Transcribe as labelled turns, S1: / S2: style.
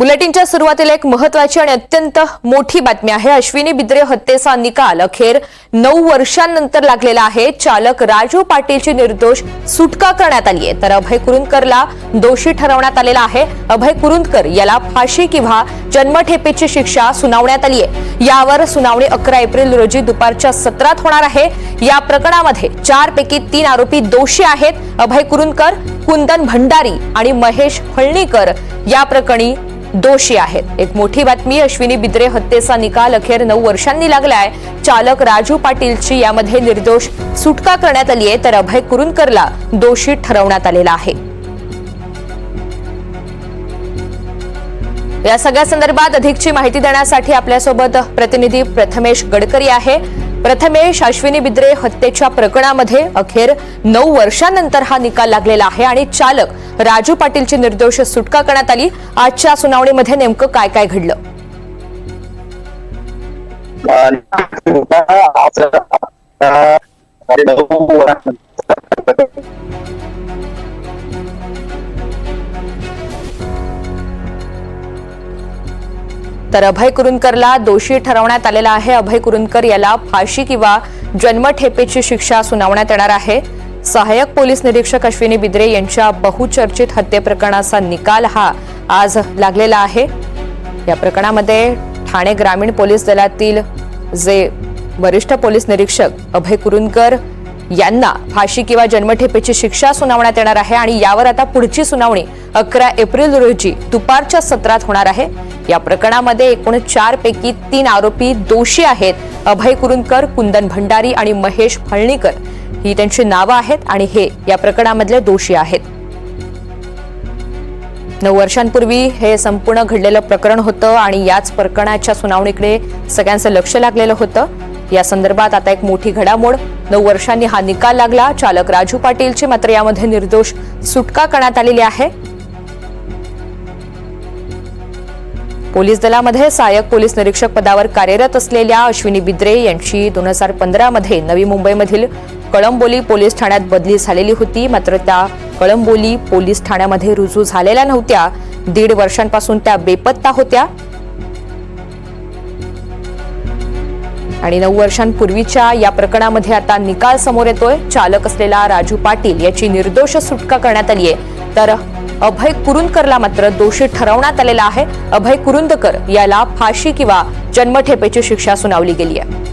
S1: बुलेटिनच्या सुरुवातीला एक महत्वाची आणि अत्यंत मोठी बातमी आहे. अश्विनी बिद्रे हत्येचा निकाल अखेर नऊ वर्षांनंतर लागलेला आहे. चालक राजू पाटीलची निर्दोष सुटका करण्यात आली आहे. तर अभय कुरुंदकरला दोषी ठरवण्यात आलेला आहे. अभय कुरुंदकर याला फाशी किंवा जन्मठेपेची शिक्षा सुनावण्यात आली आहे. यावर सुनावणी अकरा एप्रिल रोजी दुपारच्या सत्रात होणार आहे. या प्रकरणामध्ये चार पैकी तीन आरोपी दोषी आहेत. अभय कुरुंदकर कुंदन भंडारी आणि महेश हळणीकर या प्रकरणी दोषी आहेत. एक मोठी बातमी अश्विनी बिद्रे हत्येचा निकाल अखेर नऊ वर्षांनी लागलाय. चालक राजू पाटीलची यामध्ये निर्दोष सुटका करण्यात आली आहे तर अभय कुरुंदकरला दोषी ठरवण्यात आलेला आहे. या सगळ्या संदर्भात अधिकची माहिती देण्यासाठी आपल्यासोबत प्रतिनिधी प्रथमेश गडकरी आहे. प्रथमेश अश्विनी बिद्रे हत्येच्या प्रकरणामध्ये अखेर नऊ वर्षांनंतर हा निकाल लागलेला आहे आणि चालक राजू पाटीलची निर्दोष सुटका करण्यात आली आजच्या सुनावणीमध्ये नेमकं काय काय घडलं तर अभय कुरुंदकरला दोषी ठरवण्यात आलेला आहे. अभय कुरुंदकर याला फाशी किंवा जन्मठेपेची शिक्षा सुनावण्यात येणार आहे. सहाय्यक पोलीस निरीक्षक अश्विनी बिद्रे यांच्या बहुचर्चित हत्येप्रकरणाचा निकाल हा आज लागलेला आहे. या प्रकरणामध्ये ठाणे ग्रामीण पोलीस दलातील जे वरिष्ठ पोलीस निरीक्षक अभय कुरुंदकर यांना फाशी किंवा जन्मठेपेची शिक्षा सुनावण्यात येणार आहे आणि यावर आता पुढची सुनावणी अकरा एप्रिल रोजी दुपारच्या सत्रात होणार आहे. या प्रकरणामध्ये एकूण चार पैकी तीन आरोपी दोषी आहेत. अभय कुरुंदकर कुंदन भंडारी आणि महेश फळणीकर. ही त्यांची नावं आहेत आणि हे या प्रकरणामधले दोषी आहेत. नऊ वर्षांपूर्वी हे संपूर्ण घडलेलं प्रकरण होतं आणि याच प्रकरणाच्या सुनावणीकडे सगळ्यांचं लक्ष लागलेलं होतं. या संदर्भात आता एक मोठी घडामोड. नऊ वर्षांनी हा निकाल लागला. चालक राजू पाटीलची मात्र यामध्ये निर्दोष सुटका करण्यात आलेली आहे. पोलीस दलामध्ये सहाय्यक पोलीस निरीक्षक पदावर कार्यरत असलेल्या अश्विनी बिद्रे यांची दोन हजार पंधरामध्ये नवी मुंबईमधील कळंबोली पोलीस ठाण्यात बदली झालेली होती. मात्र त्या कळंबोली पोलीस ठाण्यामध्ये रुजू झालेल्या नव्हत्या. दीड वर्षांपासून त्या बेपत्ता होत्या. आणि नऊ वर्षांपूर्वीच्या या प्रकरणामध्ये आता निकाल समोर येतोय. चालक असलेला राजू पाटील याची निर्दोष सुटका करण्यात आली आहे. तर अभय कुरुंदकरला मात्र दोषी ठरवण्यात आलेला आहे. अभय कुरुंदकर याला फाशी किंवा जन्मठेपेची शिक्षा सुनावली गेली आहे.